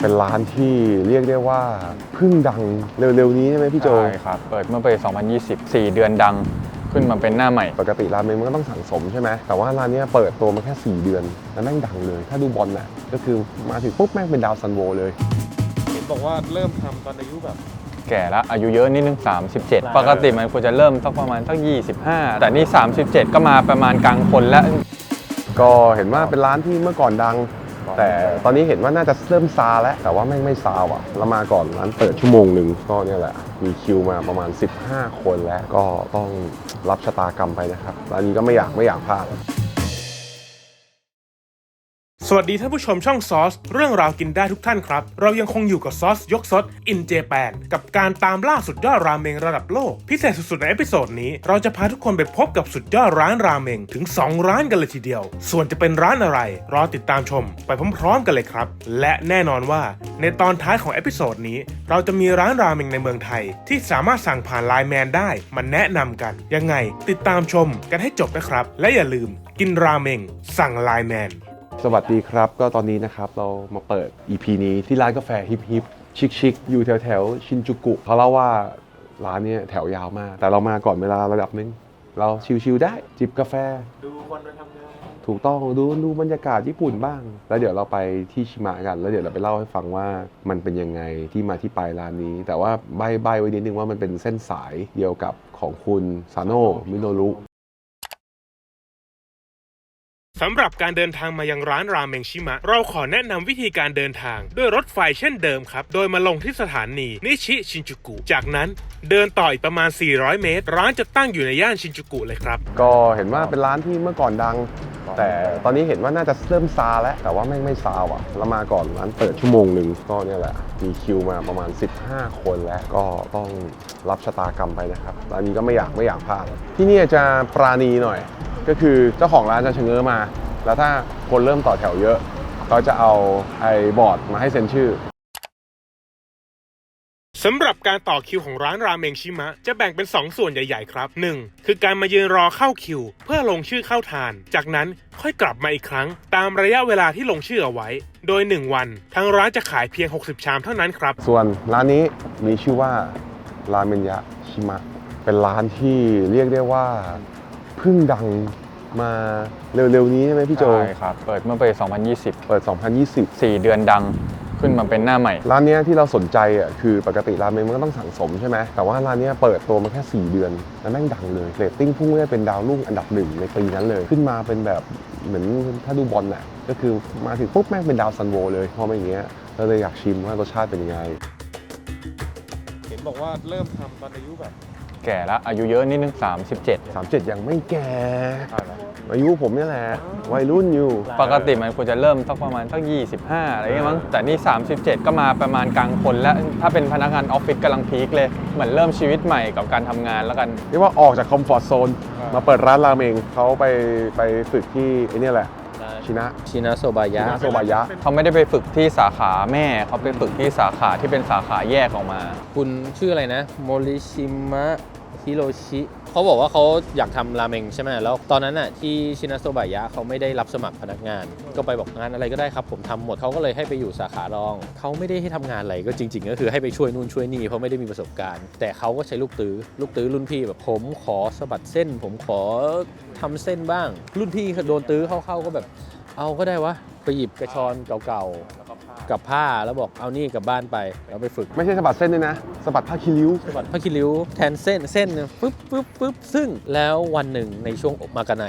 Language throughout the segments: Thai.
เป็นร้านที่เรียกได้ว่าเพิ่งดังเร็วๆนี้ใช่ไหมพี่โจใช่ครับ เปิดเมื่อปี2020 4 เดือนดังขึ้นมาเป็นหน้าใหม่ ปกติร้านเมงมันก็ต้องสั่งสมใช่ไหมแต่ว่าร้านเนี้ยเปิดตัวมาแค่ 4 เดือน แล้วแม่งดังเลย ถ้าดูบอลน่ะก็คือมาถึงปุ๊บแม่งเป็นดาวซันโวเลยเห็นบอกว่าเริ่มทำตอนอายุแบบ แก่แล้วอายุเยอะนิดนึง 37 ปกติมันควรจะเริ่มสักประมาณสัก25 แต่นี่ 37 ก็มาประมาณกลางคนแล้ว ก็เห็นว่าเป็นร้านที่เมื่อก่อนดัง แต่ตอนนี้เห็นว่าน่าจะเริ่มซาแล้ว แต่ว่าไม่ไม่ซาว่ะเรามาก่อนร้านเปิดชั่วโมงหนึ่งก็เนี่ยแหละ มีคิวมาประมาณ 15 คนแล้วก็ต้องรับชะตากรรมไปนะครับร้านนี้ก็ไม่อยากไม่อยากพลาด สวัสดีท่านผู้ชมช่องซอส เรื่องราวกินได้ทุกท่านครับ เรายังคงอยู่กับซอสยกซดอินเจแปนกับการตามล่าสุดยอดราเมงระดับโลก พิเศษสุดๆในเอพิโซดนี้ เราจะพาทุกคนไปพบกับสุดยอดร้านราเมงถึง 2 ร้านกันเลยทีเดียว ส่วนจะเป็นร้านอะไร รอติดตามชม ไปพร้อมๆกันเลยครับ และแน่นอนว่า ในตอนท้ายของเอพิโซดนี้ เราจะมีร้านราเมงในเมืองไทย ที่สามารถสั่งผ่านไลน์แมนได้มาแนะนำกันยังไงติดตามชมกันให้จบนะครับ และอย่าลืมกินราเมงสั่งไลน์แมน สวัสดีครับ ก็ตอนนี้นะครับเรามาเปิด EP นี้ที่ร้านกาแฟฮิปฮิปชิคชิคๆอยู่แถวแถวๆชินจูกุเขาเล่าว่าร้านเนี้แถวยาวมาก แต่เรามาก่อนเวลาระดับหนึงเราชิลๆได้จิบกาแฟ ดูวันไปทำงานถูกต้องดูดูบรรยากาศญี่ปุ่นบ้าง แล้วเดี๋ยวเราไปที่ชิมะกัน แล้วเดี๋ยวเราไปเล่าให้ฟังว่ามันเป็นยังไงที่มาที่ไปร้านนี้ แต่ว่าใบใบไว้นิดนึงว่ามันเป็นเส้นสายเดียวกับของคุณซาโนะมิโนรุ สำหรับการเดินทางมายังร้านราเมงชิมะ เราขอแนะนำวิธีการเดินทาง ด้วยรถไฟเช่นเดิมครับ โดยมาลงที่สถานีนิชิชินจูกุ จากนั้นเดินต่ออีกประมาณ 400 เมตร ร้านจะตั้งอยู่ในย่านชินจูกุเลยครับ ก็เห็นว่าเป็นร้านที่เมื่อก่อนดัง แต่ตอนนี้เห็นว่าน่าจะเริ่มซาแล้ว แต่ว่าแม่ไม่ซาว่ะแล้วมาก่อนร้านเปิดชั่วโมงหนึ่งก็เนี่ยแหละ มีคิวมาประมาณ 15 คนแล้วก็ต้องรับชะตากรรมไปนะครับร้านนี้ก็ไม่อยากไม่อยากพลาดที่นี่จะปราณีหน่อย ก็คือเจ้าของร้านจะชะเง้อมา แล้วถ้าคนเริ่มต่อแถวเยอะเขาจะเอาไอ้บอร์ดมาให้เซ็นชื่อสำหรับการต่อคิวของร้านราเมงชิมะ จะแบ่งเป็น 2 ส่วนใหญ่ๆครับ 1. คือการมายืนรอเข้าคิว เพื่อลงชื่อเข้าทาน จากนั้นค่อยกลับมาอีกครั้ง ตามระยะเวลาที่ลงชื่อเอาไว้ โดย 1 วัน ทางร้านจะขายเพียง 60 ชามเท่านั้นครับ ส่วนร้านนี้มีชื่อว่าราเมนยะชิมะ เป็นร้านที่เรียกได้ว่า เพิ่งดังมาเร็วๆนี้ใช่ไหมพี่โจ ใช่ครับ เปิดเมื่อปี 2020 เปิด 2020 4 เดือนดังขึ้นมาเป็นหน้าใหม่ ร้านเนี้ยที่เราสนใจอะคือปกติร้านเมงมันก็ต้องสั่งสมใช่ไหมแต่ว่าร้านเนี้ยเปิดตัวมาแค่ 4 เดือนแล้วแม่งดังเลยเรตติ้งพุ่งได้เป็นดาวรุ่งอันดับหนึ่งในปีนั้นเลย ขึ้นมาเป็นแบบเหมือนถ้าดูบอลน่ะก็คือมาถึงปุ๊บแม่งเป็นดาวซันโวเลยเพราะไม่อย่างเงี้ยเราเลยอยากชิมว่ารสชาติเป็นยังไง เห็นบอกว่าเริ่มทำตอนอายุแบบ แก่แล้วอายุเยอะนิดนึง 37 37 ยังไม่แก่ อายุผมเนี่ยแหละ วัยรุ่นอยู่ ปกติมันควรจะเริ่มสักประมาณสัก25 อะไรเงี้ยมั้ง แต่นี่ 37 ก็มาประมาณกลางคนแล้ว ถ้าเป็นพนักงานออฟฟิศกำลังพีคเลย เหมือนเริ่มชีวิตใหม่กับการทำงานแล้วกันเรียกว่าออกจากคอมฟอร์ทโซนมาเปิดร้านราเมงเขาไปไปฝึกที่ไอ้เนี่ยแหละ ชินะ ชินาโซบายะ ชินะโซบายะ เขาไม่ได้ไปฝึกที่สาขาแม่เขาไปฝึกที่สาขาที่เป็นสาขาแยกออกมา คุณชื่ออะไรนะ โมริชิมะฮิโรชิ เขาบอกว่าเขาอยากทำราเมงใช่ไหมแล้วตอนนั้นน่ะที่ชินาโซบายะเขาไม่ได้รับสมัครพนักงาน ก็ไปบอกงานอะไรก็ได้ครับ ผมทำหมดเขาก็เลยให้ไปอยู่สาขารอง เขาไม่ได้ให้ทำงานอะไรก็จริง ๆ ก็คือให้ไปช่วยนู่นช่วยนี่เพราะไม่ได้มีประสบการณ์ แต่เขาก็ใช้ลูกตื้อลูกตื้อรุ่นพี่แบบผมขอสะบัดเส้น ผมขอทำเส้นบ้าง รุ่นพี่โดนตื้อเข้าๆก็แบบ เอาก็ได้วะไปหยิบกระชอนเก่าๆ กับผ้าแล้วบอกเอานี่กลับบ้านไปแล้วไปฝึกไม่ใช่สะบัดเส้นด้วยนะสะบัดผ้าคีริ้ว สะบัดผ้าคีริ้วแทนเส้นเส้นเนี่ยปึ๊บปึ๊บปึ๊บซึ่งแล้ววันหนึ่งในช่วงมากาไน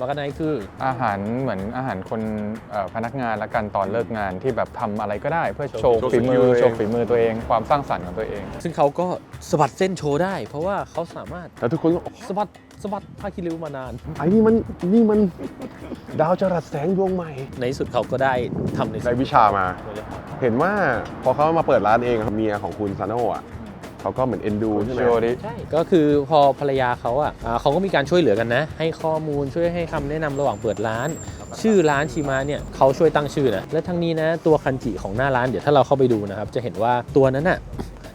มากาไนคือ อาหารเหมือนอาหารคนเอ่อพนักงานและกันตอนเลิกงานที่แบบทำอะไรก็ได้เพื่อโชว์โชว์ฝีมือสกิลตัวเองโชว์ฝีมือตัวเอง ความสร้างสรรค์ของตัวเอง ซึ่งเขาก็สะบัดเส้นโชว์ได้ เพราะว่าเขาสามารถแต่ทุกคนก็สะบัด สะบัดผ้าคีริ้วมานาน ไอ้นี่มันนี่มันดาวจรัสแสงดวงใหม่ ในที่สุดเขาก็ได้ทำในได้วิชามา เห็นว่าพอเขามาเปิดร้านเองครับเมียของคุณซาโนะอะเขาก็เหมือนเอ็นดูใช่ไหมโชว์ดิใช่ ก็คือพอภรรยาเขาอะอ่าเขาก็มีการช่วยเหลือกันนะ ให้ข้อมูลช่วยให้คำแนะนำระหว่างเปิดร้าน ชื่อร้านชิมาเนี่ยเขาช่วยตั้งชื่อนะและทั้งนี้นะตัวคันจิของหน้าร้านเดี๋ยวถ้าเราเข้าไปดูนะครับจะเห็นว่าตัวนั้นน่ะ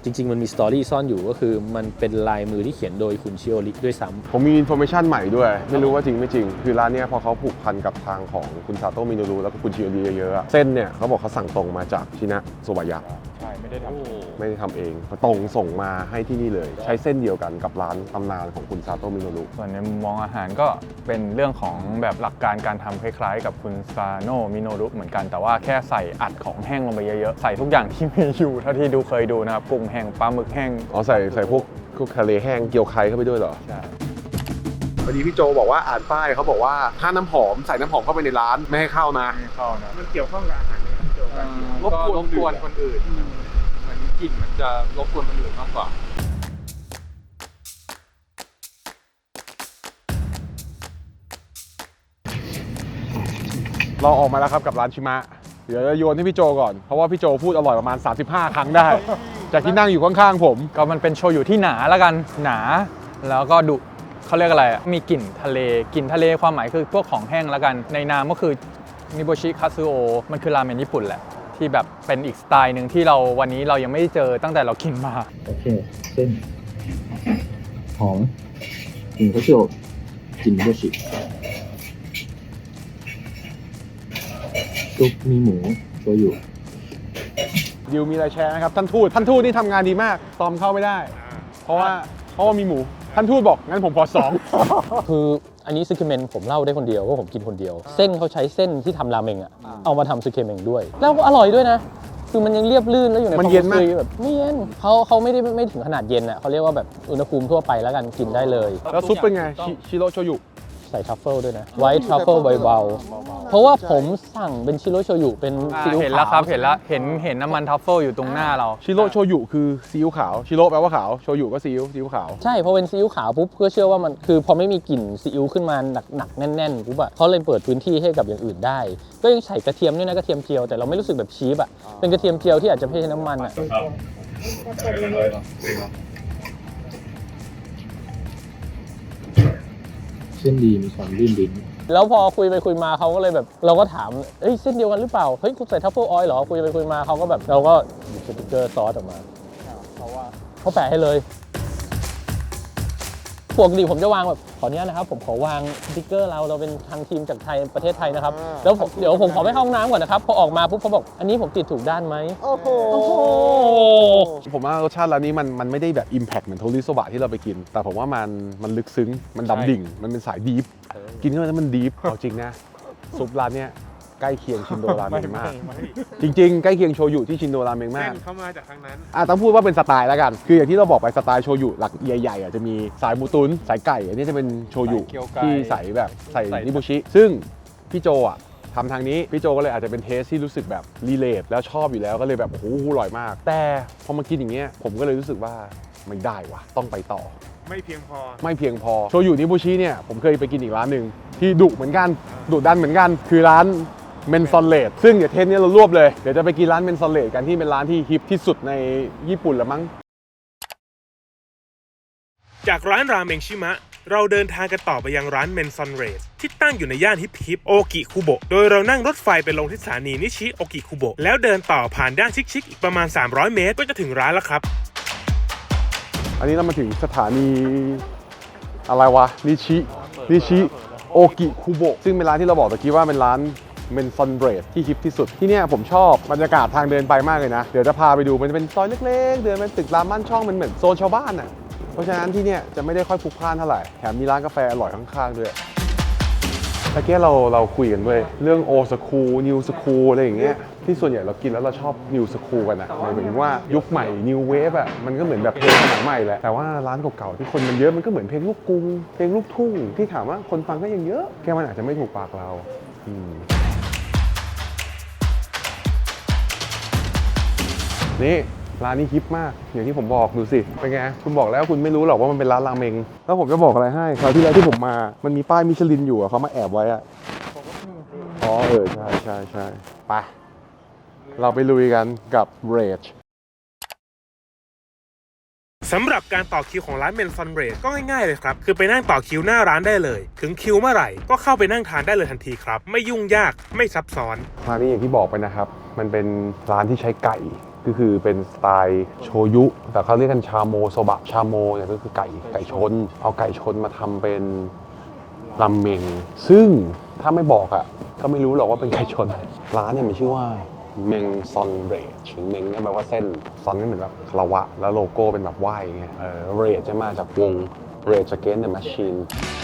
จริง ๆ มันมีสตอรี่ซ่อนอยู่ก็คือมันเป็นลายมือที่เขียนโดยคุณชิโอริด้วยซ้ำ ผมมีอินโฟเมชันใหม่ด้วย ไม่รู้ว่าจริงไม่จริง คือร้านเนี้ยพอเขาผูกพันกับทางของคุณซาโตะมิโนรุแล้วก็คุณชิโอริเยอะๆอะเส้นเนี่ยเขาบอกเขาสั่งตรงมาจากชินะโซบายะ ใช่ไม่ได้ทำไม่ได้ทำเองตรงส่งมาให้ที่นี่เลย ใช้เส้นเดียวกันกับร้านตำนานของคุณซาโตะมิโนรุส่วนในมุมมองอาหารก็เป็นเรื่องของแบบหลักการการทำคล้ายๆ กับคุณซาโนมิโนรุเหมือนกันแต่ว่าแค่ใส่อัดของแห้งลงไปเยอะๆ ใส่ทุกอย่างที่มีอยู่เท่าที่ดูเคยดูนะครับกุ้งแห้งปลาหมึกแห้งอ๋อใส่ใส่พวกพวกทะเลแห้งเกี๊ยวไข่เข้าไปด้วยเหรอ ใช่ พอดีพี่โจบอกว่าอ่านป้ายเขาบอกว่าถ้าน้ำหอมใส่น้ำหอมเข้าไปในร้านไม่ให้เข้านะ ไม่เข้านะ มันเกี่ยวข้องกับอาหารไหมค รับพี่โจการกินรบกวนรบกวนคนอื่นเหมือนกลิ่นมันจะรบกวนคนอื่นมากกว่าเราออกมาแล้วครับกับร้านชิมะ เดี๋ยวจะโยนให้พี่โจก่อน เพราะว่าพี่โจพูดอร่อยประมาณ 35 ครั้งได้ จากที่นั่งอยู่ข้างๆผม ก็มันเป็นโชยุที่หนาแล้วกันหนา แล้วก็ดุเขาเรียกอะไรอะมีกลิ่นทะเล กลิ่นทะเลความหมายคือพวกของแห้งแล้วกัน ในนามก็คือ นิโบชิคาซูโอมันคือราเมนญี่ปุ่นแหละ ที่แบบเป็นอีกสไตล์หนึ่งที่เราวันนี้เรายังไม่ได้เจอตั้งแต่เรากินมา โอเคเส้นหอมกลิ่นก็เชียวกลิ่นก็ชิซุปมีหมูโชยุดิวมีอะไรแชร์นะครับ ท่านทูตท่านทูตนี่ทำงานดีมากตอมเข้าไม่ได้ เพราะว่าเพราะว่ามีหมู ท่านทูตบอก งั้นผมขอสอง คืออันนี้ซึเคเมนผมเล่าได้คนเดียวว่าผมกินคนเดียว เส้นเขาใช้เส้นที่ทำราเมงอะเอามาทำซึเคเมงด้วย แล้วก็อร่อยด้วยนะ คือมันยังเรียบลื่นแล้วอยู่ในมันเย็นมากความรู้สึแบบไม่เย็นเขาเขาไม่ได้ไม่ถึงขนาดเย็นอะเขาเรียกว่าแบบอุณหภูมิทั่วไปแล้วกันกินได้เลย แล้วซุปเป็นไงชิชิโรโชยุ ใส่ทัฟเฟิลด้วยนะไวท์ทัฟเฟิลเบาๆ เพราะว่าผมสั่งเป็นชิโรโชยุเป็นซีอิ๊วเห็นแล้วครับขาวเห็นแล้วเห็นเห็นน้ำมันทัฟเฟิลอยู่ตรงหน้าเรา ชิโรโชยุคือซีอิ๊วขาว ชิโรแปลว่าขาว โชยุก็ซีอิ๊วซีอิ๊วขาว ใช่พอเป็นซีอิ๊วขาวปุ๊บก็เชื่อว่ามันคือพอไม่มีกลิ่นซีอิ๊วขึ้นมาหนักๆแน่นๆปุ๊บอะเขาเลยเปิดพื้นที่ให้กับอย่างอื่นได้ ก็ยังใส่กระเทียมด้วยนะกระเทียมเจียวแต่เราไม่รู้สึกแบบชีพอะเป็นกระเทียมเจียวที่อาจจะไม่ใช่น้ำมันอะ เส้นดีมีความลื่นลิ้นแล้วพอคุยไปคุยมาเขาก็เลยแบบ เราก็ถามเอ้ยเส้นเดียวกันหรือเปล่า เฮ้ยคุณใส่ทัฟเฟิลออยล์เหรอ คุยไปคุยมาเขาก็แบบเราก็หยิบสติ๊กเกอร์ซอสออกมาเขาแปะให้เลย ปกติผมจะวางแบบขออนุญาตนะครับ ผมขอวางสติ๊กเกอร์เราเราเป็นทางทีมจากไทยประเทศไทยนะครับ อ่า แล้วผมเดี๋ยวผมขอไปเข้าห้องน้ำก่อนนะครับพอออกมาปุ๊บเขาบอกอันนี้ผมติดถูกด้านไหมโอ้โห โอ้โห ผมว่ารสชาติร้านนี้มันมันไม่ได้แบบ Impact เหมือนโทริโซบะที่เราไปกิน แต่ผมว่ามันมันลึกซึ้ง มันดำดิ่ง มันเป็นสายดีฟกินเข้าไปแล้วมันดีฟเอาจริงนะ ซุปร้านเนี้ย ใกล้เคียงชินโดราเมงมาก จริง ๆ ใกล้เคียงโชยุที่ชินโดราเมงเส้มากนเข้ามาจากทางนั้น อะต้องพูดว่าเป็นสไตล์แล้วกัน คืออย่างที่เราบอกไปสไตล์โชยุหลักใหญ่ๆอะจะมีสายหมูตุนสายไก่ อันนี้จะเป็นโชยุสายเกี๊ยวไก่ ที่ใส่แบบใส่ใส่นิบุชิ ซึ่งพี่โจอะทำทางนี้ พี่โจก็เลยอาจจะเป็นเทสที่รู้สึกแบบรีเลทแล้วชอบอยู่แล้วก็เลยแบบโอ้โหอร่อยมาก แต่พอมากินอย่างเงี้ยผมก็เลยรู้สึกว่าไม่ได้ว่ะต้องไปต่อ ไม่เพียงพอ ไม่เพียงพอ โชยุนิบุชิเนี่ยผมเคยไปกินอีกร้านหนึ่งที่ดุเหมือนกันดุดันเหมือนกัน คือร้าน เมนซอนเลดซึ่งเดี๋ยวเทปนี้เรารวบเลย เดี๋ยวจะไปกินร้านเมนซอนเลดกันที่เป็นร้านที่ฮิปที่สุดในญี่ปุ่นละมั้ง จากร้านราเมงชิมะ เราเดินทางกันต่อไปยังร้านเมนซอนเรสที่ตั้งอยู่ในย่านฮิปฮิปโอกิคุโบะโดยเรานั่งรถไฟไปลงที่สถานีนิชิโอกิคุโบะแล้วเดินต่อผ่านด้านชิคๆอีกประมาณ 300 เมตร ก็จะถึงร้านแล้วครับ อันนี้เรามาถึงสถานีอะไรวะนิชินิชิโอกิคุโบะซึ่งเป็นร้านที่เราบอกตะกี้ว่าเป็นร้าน เมนซอนเบรดที่ฮิปที่สุด ที่เนี่ยผมชอบบรรยากาศทางเดินไปมากเลยนะ เดี๋ยวจะพาไปดูมันจะเป็นซอยเล็กๆ เดินเป็นตึกรามบ้านช่องมันเหมือนโซนชาวบ้านอะเพราะฉะนั้นที่เนี่ยจะไม่ได้ค่อยพลุกพล่านเท่าไหร่แถมมีร้านกาแฟอร่อยข้างๆด้วยตะเกียเราเราคุยกันด้วย เรื่องโอสคูนิวสคูอะไรอย่างเงี้ยที่ส่วนใหญ่เรากินแล้วเราชอบนิวสคูกันนะหมายถึงว่ายุคใหม่นิวเวฟอะมันก็เหมือนแบบเพลงสมัยใหม่แหละแต่ว่าร้านเก่าๆที่คนมันเยอะมันก็เหมือนเพลงลูกกรุงเพลงลูกทุ่งที่ถามว่าคนฟังก็ยังเยอะแค่มันอาจจะไม่ถูกปากเราอืม นี่ร้านนี้ฮิปมาก อย่างที่ผมบอกดูสิ เป็นไง คุณบอกแล้วคุณไม่รู้หรอกว่ามันเป็นร้านราเมง แล้วผมจะบอกอะไรให้คราวที่แล้วที่ผมมา มันมีป้ายมิชลินอยู่อะเขามาแอบไว้อะอ๋อเออใช่ใช่ใช่ไปเราไปลุยกันกับเรจสำหรับการต่อคิวของร้านเมนซอนเรสก็ง่ายๆเลยครับ คือไปนั่งต่อคิวหน้าร้านได้เลย ถึงคิวเมื่อไหร่ก็เข้าไปนั่งทานได้เลยทันทีครับ ไม่ยุ่งยากไม่ซับซ้อนร้านนี้อย่างที่บอกไปนะครับ มันเป็นร้านที่ใช้ไก่ ก็คือเป็นสไตล์โชยุ แต่เขาเรียกกันชาโมโซบะชาโมเนี่ยก็คือไก่ไก่ชน เอาไก่ชนมาทำเป็นราเมงซึ่งถ้าไม่บอกอะ่ะก็ไม่รู้หรอกว่าเป็นไก่ชน ร้านเนี่ยมันชื่อว่าเมงซอนเรดถึงเมงเนี่ยแปลว่าเส้นซอนก็เหมือนแบบคารวะ แล้วโลโก้เป็นแบบไหวเงี้ยเออเรดจะมาจากวง Rage Against the Machine And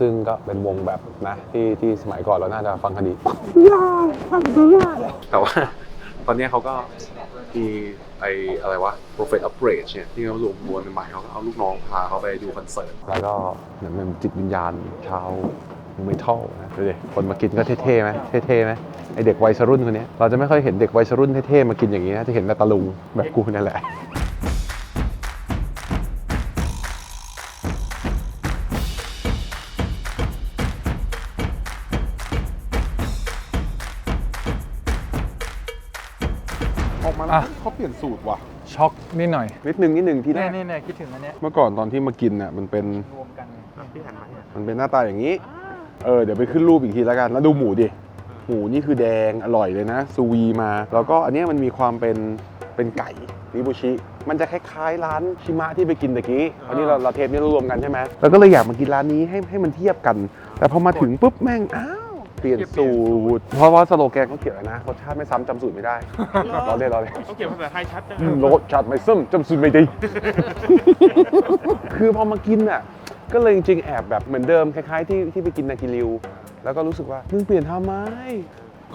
ซึ่งก็เป็นวงแบบนะที่ที่สมัยก่อนเราน่าจะฟังคดีแต่ว่า ตอนเนี้ยเขาก็มีไออะไรวะ Prophet of Rage เนี่ยที่เขารวมตัวกันใหม่เขาก็เอาลูกน้องพาเขาไปดูคอนเสิร์ต แล้วก็เหมือนเป็นจิตวิญญาณชาวเมทัลนะดูดิคนมากินก็เท่ๆไหมเท่ๆไหมไอเด็กวัยรุ่นคนเนี้ยเราจะไม่ค่อยเห็นเด็กวัยรุ่นเท่ๆมากินอย่างนี้นะจะเห็นแต่ตะลุงแบบกูนั่นแหละ สูตรว่ะ ช็อกนิดหน่อยนิดนึงนิดนึงที่แรนี่กนี่นี่คิดถึงอันเนี้ยเมื่อก่อนตอนที่มากินน่ะมันเป็นรวมกันมันเป็นหน้าตาอย่างนี้ เออเดี๋ยวไปขึ้นรูปอีกทีแล้วกัน แล้วดูหมูดิ หมูนี่คือแดงอร่อยเลยนะซูวีมา แล้วก็อันเนี้ยมันมีความเป็นเป็นไก่ริบุชิ มันจะคล้ายๆร้านชิมะที่ไปกินตะกี้อันนี้เราเราเทปนี้เรารวมกันใช่ไหมแล้วก็เลยอยากมากินร้านนี้ให้ให้มันเทียบกัน แต่พอมาถึงปุ๊บแม่งอ้าว เปลี่ยนสูตร เพราะว่าสโลแกนเขาเขียนไว้นะรสชาติไม่ซ้ำจำสูตรไม่ได้เราเล่นเราเล่นเขาเขียนภาษาไทยชัดจังอืมรสชาติไม่ซ้ำจำสูตรไม่ได้คือพอมากินอะก็เลยจริงๆแอบแบบเหมือนเดิมคล้ายๆที่ที่ไปกินนากิริว แล้วก็รู้สึกว่ามึงเปลี่ยนทำไม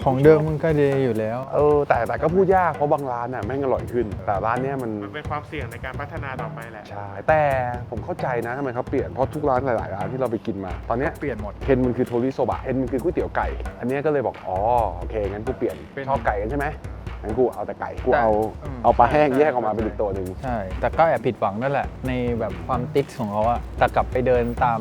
ของเดิมมันก็ดีอยู่แล้ว เออแต่แต่ก็พูดยากเพราะบางร้านอะแม่งอร่อยขึ้น แต่ร้านเนี้ยมันมันเป็นความเสี่ยงในการพัฒนาต่อไปแหละ ใช่แต่ผมเข้าใจนะทำไมเขาเปลี่ยนเพราะทุกร้านหลายๆร้านที่เราไปกินมา ตอนเนี้ยเปลี่ยนหมด เทนมันคือโทริโซบะเทนมันคือก๋วยเตี๋ยวไก่ อันเนี้ยก็เลยบอกอ๋อโอเคงั้นกูเปลี่ยนเป็นชอบไก่กันใช่ไหมงั้นกูเอาแต่ไก่กูแต่เอาอืม เอาปลาแห้งแยกออกมาเป็นอีกตัวหนึ่ง ใช่ แต่ก็แอบผิดหวังนั่นแหละ ในแบบความติ๊กของเขาอะแต่กลับไปเดินตาม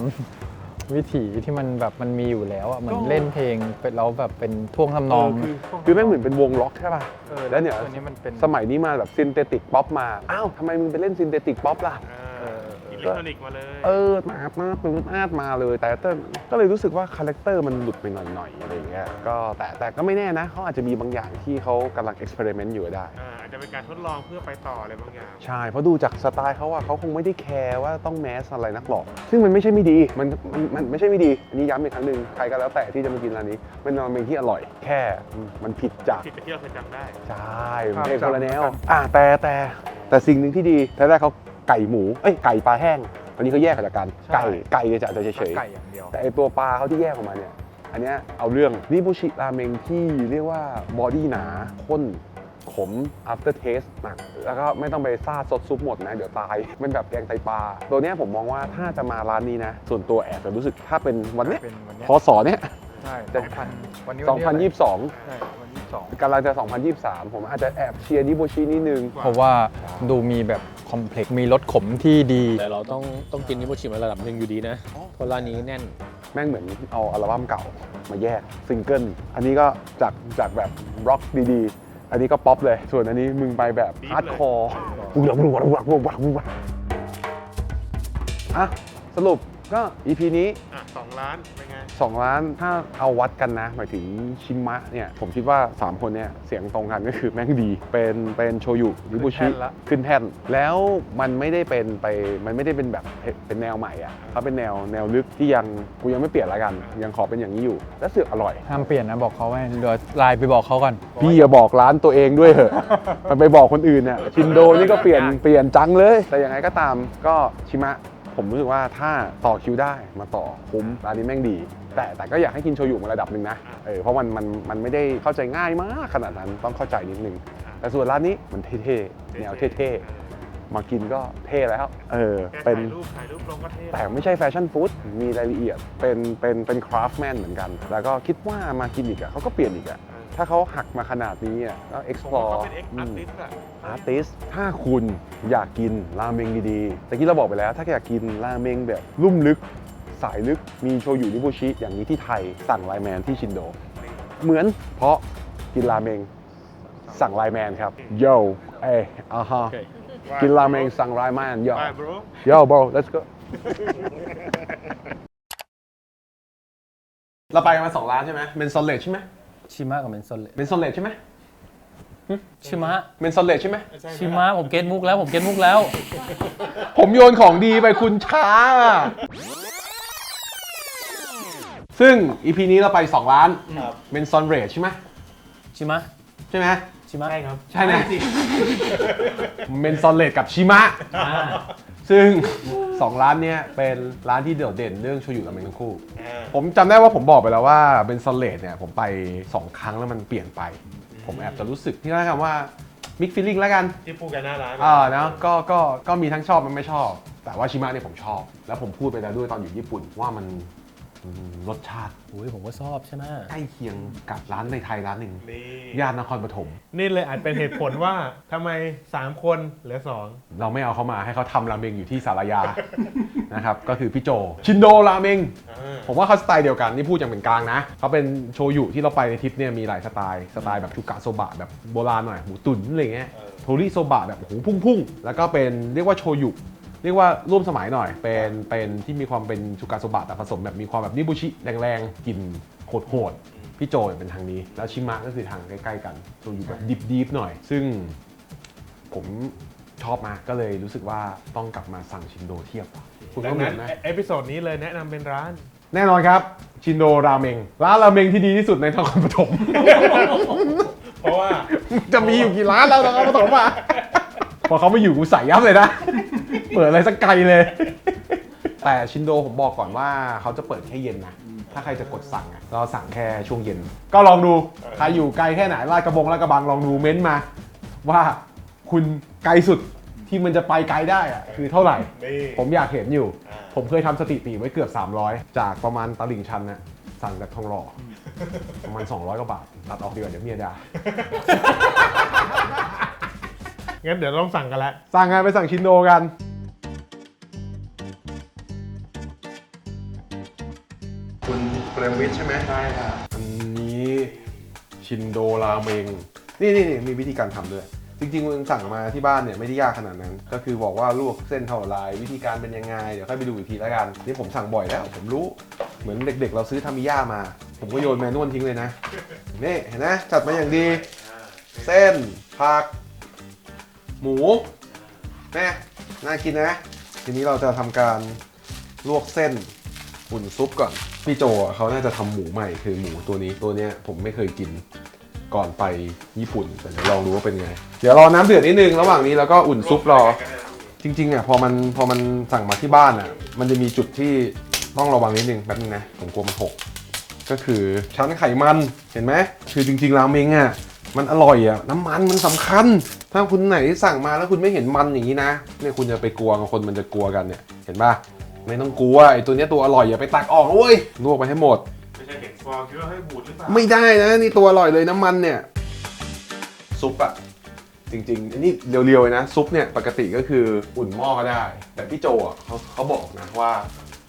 วิถีที่มันแบบมันมีอยู่แล้วอะเหมือนเล่นเพลงเป็นแล้วแบบเป็นท่วงทำนองคือคือแม่งเหมือนเป็นวงล็อกใช่ป่ะเออแล้วเนี่ยตัวนี้มันเป็นสมัยนี้มาแบบซินเทติกป๊อปมา อ้าวทำไมมึงไปเล่นซินเทติกป๊อปล่ะเอออิเล็กทรอนิกส์มาเลย เออมาดมาปื้มอาดมาเลย แต่แต่ก็เลยรู้สึกว่าคาแรคเตอร์มันหลุดไปหน่อยๆอะไรอย่างเงี้ยก็แต่แต่ก็ไม่แน่นะเขาอาจจะมีบางอย่างที่เขากำลังเอ็กซ์เพร์เมนต์อยู่ก็ได้ อ่าอาจจะเป็นการทดลองเพื่อไปต่ออะไรบางอย่าง ใช่ เพราะดูจากสไตล์เขาอะเขาคงไม่ได้แคร์ว่าต้องแมสอะไรนักหรอก ซึ่งมันไม่ใช่ไม่ดี มันมันมันไม่ใช่ไม่ดี อันนี้ย้ำอีกครั้งหนึ่งใครก็แล้วแต่ที่จะมากินร้านนี้เป็นราเมงที่อร่อย แค่มันผิดจาก ผิดไปที่เราเคยจำได้ ใช่มันเป็นคนละแนวอะแต่แต่แต่สิ่งหนึ่งที่ดีแต่แรกเขา ไก่หมูเอ้ยไก่ปลาแห้งอันนี้เขาแยกออกจากกันใช่ไก่ไก่จะจะเฉยไก่อย่างเดียวๆแต่ไอตัวปลาเขาที่แยกออกมาเนี่ยอันเนี้ยเอาเรื่องนิบุชิราเมงที่เรียกว่าบอดี้หนาข้นขม after taste หนัก แล้วก็ไม่ต้องไปซาดซดซุปหมดนะ เดี๋ยวตาย มันแบบแกงไตปลา ตัวเนี้ยผมมองว่าถ้าจะมาร้านนี้นะ ส่วนตัวแอบจะรู้สึกถ้าเป็นวันเนี้ยเป็นวันเนี้ยพศเนี้ยใช่แต่สองพันวันนี้วันที่อะไร2022 ใช่ วันที่สองกำลังจะ 2023 ผมอาจจะแอบเชียร์นิโบชินิดนึง เพราะว่าดูมีแบบคอมเพล็กซ์มีรสขมที่ดี แต่เราต้องต้องกินนิโมชิมาระดับหนึ่งอยู่ดีนะ เพราะร้านนี้แน่น แม่งเหมือนเอาอัลบั้มเก่ามาแยกซิงเกิล อันนี้ก็จากจากแบบร็อกดีๆ อันนี้ก็ป๊อปเลย ส่วนอันนี้มึงไปแบบ Deep ฮาร์ดคอร์วุ้งวุ้งวุ้งวุ้งวุ้งวุ้งวุ้งอะสรุป ก็ EP นี้ อะสองล้านเป็นไง 2 ล้านถ้าเอาวัดกันนะ หมายถึงชิมะเนี่ย ผมคิดว่า 3 คนเนี่ย เสียงตรงกันก็คือแม่งดี เป็นเป็นโชยุริบุชิขึ้นแท่นละ ขึ้นแท่น แล้วมันไม่ได้เป็นไปมันไม่ได้เป็นแบบเป็นแนวใหม่อะเขาเป็นแนวแนวลึกที่ยังกูยังไม่เปลี่ยนละกัน ยังขอเป็นอย่างนี้อยู่ และเสือกอร่อย ห้ามเปลี่ยนนะบอกเขาไว้เดี๋ยวไลน์ไปบอกเขาก่อน พี่อย่าบอกร้านตัวเองด้วยเหอะ มันไปบอกคนอื่นเนี่ยชินโดนี่ก็เปลี่ยนเปลี่ยนจังเลย แต่ยังไงก็ตามก็ชิมะ ผมรู้สึกว่าถ้าต่อคิวได้มาต่อคุ้มร้านนี้แม่งดี แต่แต่ก็อยากให้กินโชยุมาระดับหนึ่งนะเออเพราะมันมันมันไม่ได้เข้าใจง่ายมากขนาดนั้นต้องเข้าใจนิดนึง แต่ส่วนร้านนี้มันเท่ๆแนวเท่ๆมากินก็เท่แล้วเออแค่เป็นถ่ายรูปถ่ายรูปลงก็เท่แต่ไม่ใช่แฟชั่นฟู้ด มีรายละเอียด เป็น เป็น เป็นคราฟต์แมนเหมือนกัน แล้วก็คิดว่ามากินอีกอะเขาก็เปลี่ยนอีกอะ ถ้าเขาหักมาขนาดนี้อะก็ผมว่า explore เขาเป็นเอ็กซ์อาร์ติสต์อะอาร์ติสถ้าคุณอยากกินราเมงดีๆแต่กี้เราบอกไปแล้ว ถ้าอยากกินราเมงแบบลุ่มลึก สายลึกมีโชยุนิบุชิ อย่างนี้ที่ไทยสั่งไลน์แมนที่ชินโด เหมือนเพราะกินราเมงสั่งไลน์แมนครับโยเอ้อ่าฮะกินราเมงสั่งไลน์แมนโยไป bro Yo, bro, let's go. เราไปกันมาสองร้านใช่ไหมเมนซอลเลตใช่ไหม ชิมะกับเมนโซเลเมนซอลเลตใช่ไหมชิมะเมนซอลเลตใช่ไหมชิมะผมเก็ตมุกแล้วผมเก็ตมุกแล้ว ผมโยนของดีไปคุณช้า ซึ่งอีพีนี้เราไป2ร้านเมนซอนเรทใช่ไหมชิมะใช่ไหมชิมะใช่ครับ ใช่ไหมเมนซอนเลตกับชิมะ ซึ่ง 2 ร้านเนี้ยเป็นร้านที่โดดเด่นเรื่องโชยุราเมงทั้งคู่ ผมจำได้ว่าผมบอกไปแล้วว่าเป็นซอลเลตเนี่ยผมไป 2 ครั้งแล้วมันเปลี่ยนไป ผมแอบจะรู้สึกที่เรียกกันว่ามิกฟิลลิ่งแล้วกัน ที่พูดกันหน้าร้านอ่านะก็ก็ก็มีทั้งชอบมันไม่ชอบ แต่ว่าชิมะเนี่ยผมชอบ แล้วผมพูดไปแล้วด้วยตอนอยู่ญี่ปุ่นว่ามันอืม รสชาติอุ้ยผมก็ชอบใช่ไหมใกล้เคียงกับร้านในไทยร้านหนึ่งนี่ย่านนครปฐม นี่เลยอาจเป็นเหตุผลว่าทำไม 3 คนเหลือ2เราไม่เอาเขามาให้เขาทำราเมงอยู่ที่สารยา นะครับก็คือพี่โจ ชินโดราเมงผมว่าเขาสไตล์เดียวกัน นี่พูดอย่างเป็นกลางนะเขาเป็นโชยุที่เราไปในทริปเนี่ยมีหลายสไตล์ สไตล์แบบชุกะโซบะแบบโบราณหน่อย หมูตุ๋นอะไรเงี้ย โทริโซบะแบบโอ้โหพุ่งๆ แล้วก็เป็นเรียกว่าโชยุ เรียกว่าร่วมสมัยหน่อย เป็นเป็นที่มีความเป็นชุกะโซบะแต่ผสมแบบมีความแบบนิบุชิแรงๆกลิ่นโหดๆพี่โจเนี่ยเป็นทางนี้ แล้วชิมะก็คือทางใกล้ๆกันโชยุแบบดิบๆหน่อย ซึ่งผมชอบมากก็เลยรู้สึกว่าต้องกลับมาสั่งชินโดเทียบว่ะคุณดัก็งเหมืนั้อนนไหม เอพิโซดนี้เลยแนะนำเป็นร้าน แน่นอนครับ ชินโดราเมงร้านราเมงที่ดีที่สุดในนครปฐม เพราะว่า จะมีอยู่กี่ร้านแล้วนครปฐมอะ พอเขามาอยู่กูใส่ยับเลยนะ เปิดอะไรสักไกลเลย แต่ชินโดผมบอกก่อนว่าเขาจะเปิดแค่เย็นนะ ถ้าใครจะกดสั่งอะเราสั่งแค่ช่วงเย็น ก็ลองดู ใครอยู่ไกลแค่ไหนลาดกระบงลาดกระบังลองดูเม้นต์มา ว่าคุณไกลสุดที่มันจะไปไกลได้อะคือเท่าไหร่ นี่ผมอยากเห็นอยู่ อ่าผมเคยทำสถิติไว้เกือบ 300 จากประมาณตลิ่งชันนะสั่งจากทองหล่ออประมาณ 200กว่าบาทตัดออกดีกว่าเดี๋ยวเมียด่า งั้นเดี๋ยวต้องสั่งกันแล้วสั่งงานไปสั่งชินโดกัน คุณเปรมวิทย์ใช่ไหมใช่ครับ อันนี้ชินโดราเมง นี่นี่นี่มีวิธีการทำด้วย จริงๆมึงสั่งมาที่บ้านเนี่ยไม่ได้ยากขนาดนั้น ก็คือบอกว่าลวกเส้นเท่าไรวิธีการเป็นยังไง เดี๋ยวค่อยไปดูอีกทีแล้วกัน นี่ผมสั่งบ่อยแล้ว ผมรู้ เหมือนเด็กๆ เราซื้อทามิย่ามา ผมก็โยนแมนนวลทิ้งเลยนะ นี่เห็นไหมจัดมาอย่างดี เส้นผัก หมูแม่น่ากินนะ ทีนี้เราจะทำการลวกเส้นอุ่นซุปก่อน พี่โจอะเขาน่าจะทำหมูใหม่คือหมูตัวนี้ตัวเนี้ยผมไม่เคยกินก่อนไปญี่ปุ่นแต่เดี๋ยวลองดูว่าเป็นไง เดี๋ยวรอน้ำเดือดนิดนึงระหว่างนี้แล้วก็อุ่นซุปรอ จริงๆอะพอมันพอมันสั่งมาที่บ้านอะมันจะมีจุดที่ต้องระวังนิดนึงแป๊บนึงนะผมกลัวมันหก ก็คือชั้นไขมันเห็นไหมคือจริงๆราเมงอะ มันอร่อยอะน้ำมันมันสำคัญ ถ้าคุณไหนสั่งมาแล้วคุณไม่เห็นมันอย่างนี้นะเนี่ยคุณจะไปกลัวกับคนมันจะกลัวกันเนี่ยเห็นป่ะไม่ต้องกลัวไอ้ตัวเนี้ยตัวอร่อยอย่าไปตักออกนะเว้ยลวกไปให้หมดไม่ใช่เห็นฟองคิดว่าให้บูดหรือเปล่าไม่ได้นะนี่ตัวอร่อยเลยน้ำมันเนี่ยซุปอะจริงๆอันนี้เรียวๆเลยนะซุปเนี่ยปกติก็คืออุ่นหม้อก็ได้ แต่พี่โจอะเขาเขาบอกนะว่า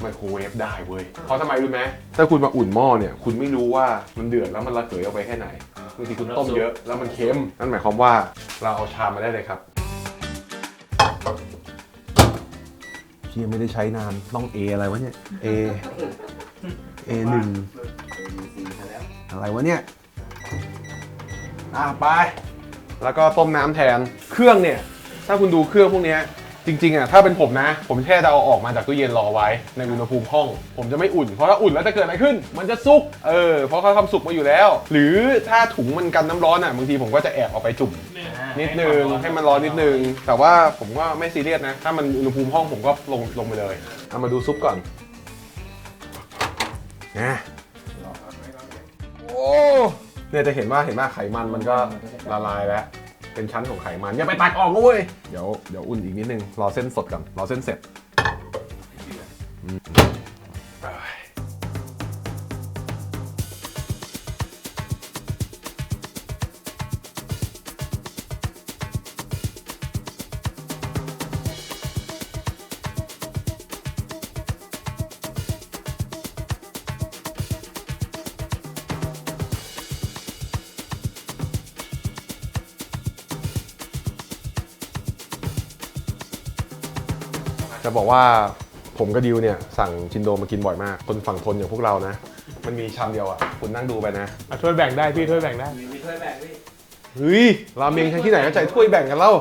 ไมโครเวฟได้เว้ยเพราะทำไมรู้ไหมถ้าคุณมาอุ่นหม้อเนี่ย คุณไม่รู้ว่ามันเดือดแล้วมันระเหยออกไปแค่ไหน บางทีคุณต้มเยอะแล้วมันเค็มนั่นหมายความว่าเราเอาชามมาได้เลยครับเชียไม่ได้ใช้นานต้องเออะไรวะเนี่ย A A หนึ่งอะไรวะเนี่ยอะไป แล้วก็ต้มน้ำแทนเครื่องเนี่ย ถ้าคุณดูเครื่องพวกเนี้ย จริงๆอะถ้าเป็นผมนะ ผมแค่จะเอาออกมาจากตู้เย็นรอไว้ในอุณหภูมิห้อง ผมจะไม่อุ่น เพราะถ้าอุ่นแล้วจะเกิดอะไรขึ้น มันจะสุกเออเพราะเขาทำสุกมาอยู่แล้ว หรือถ้าถุงมันกันน้ำร้อนอะบางทีผมก็จะแอบเอาไปจุ่ม นิดนึงให้มันร้อนนิดนึง แต่ว่าผมก็ไม่ซีเรียสนะ ถ้ามันอุณหภูมิห้องผมก็ลงลงไปเลยเอามาดูซุปก่อนนะโอ้เนี่ยจะเห็นว่าเห็นว่าไขมันมันก็ละลายแล้ว เป็นชั้นของไขมันอย่าไปตักออกนะเว้ยเดี๋ยวเดี๋ยวอุ่นอีกนิดนึงรอเส้นสดก่อนรอเส้นเสร็จอืม จะบอกว่าผมกับดิวเนี่ยสั่งชินโดมากินบ่อยมาก คนฝั่งทนอย่างพวกเรานะ มันมีชามเดียวอะ คุณนั่งดูไปนะเอาถ้วยแบ่งได้พี่ถ้วยแบ่งได้เฮ้ยราเมงที่ไหนก็ใจถ้วยแบ่งกันเล่า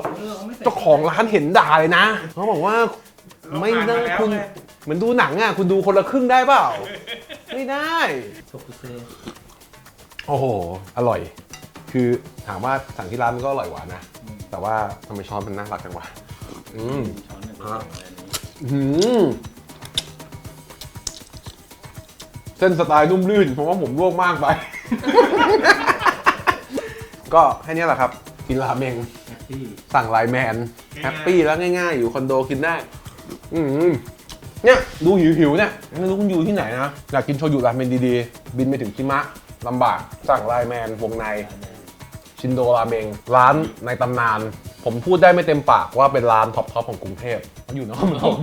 เจ้าของร้านเห็นด่าเลยนะเขาบอกว่าไม่ได้ผ่านมาแล้วคุณไงเหมือนดูหนังอะคุณดูคนละครึ่งได้เปล่า ไม่ได้โอ้โห อร่อย คือถามว่าสั่งที่ร้านมันก็อร่อยกว่านะ แต่ว่าทำไมช้อนมันน่ารักจังวะอืมอะอื มเส้นสไตล์นุ่มลื่นเพราะว่าผมลวกมากไป ก็แค่นี้แหละครับ กินราเมงสั่งไลน์แมนแฮปปี้แล้วง่ายๆ อยู่คอนโดกินได้ อืมเนี่ยดูหิวๆเนี่ยไม่รู้คุณอยู่ที่ไหนนะ อยากกินโชยุราเมนดีๆ บินไปถึงคิมะลำบาก สั่งไลน์แมนวงใน ชินโดราเมงร้านในตำนาน ผมพูดได้ไม่เต็มปากว่าเป็นร้านท็อปทอปของกรุงเทพมันอยู่นครปฐม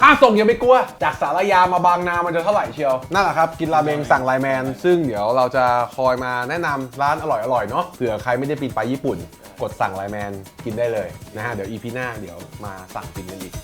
ค่าส่งอย่าไปกลัว จากสารยามาบางนามันจะเท่าไหร่เชียว นั่นแหละครับ กินราเมงสั่งไลแมน ซึ่งเดี๋ยวเราจะคอยมาแนะนำร้านอร่อยๆเนาะเผื่อใครไม่ได้ปีนไปญี่ปุ่น กดสั่งไลแมนกินได้เลยนะฮะ เดี๋ยวอีพีหน้าเดี๋ยวมาสั่งกินกันอีก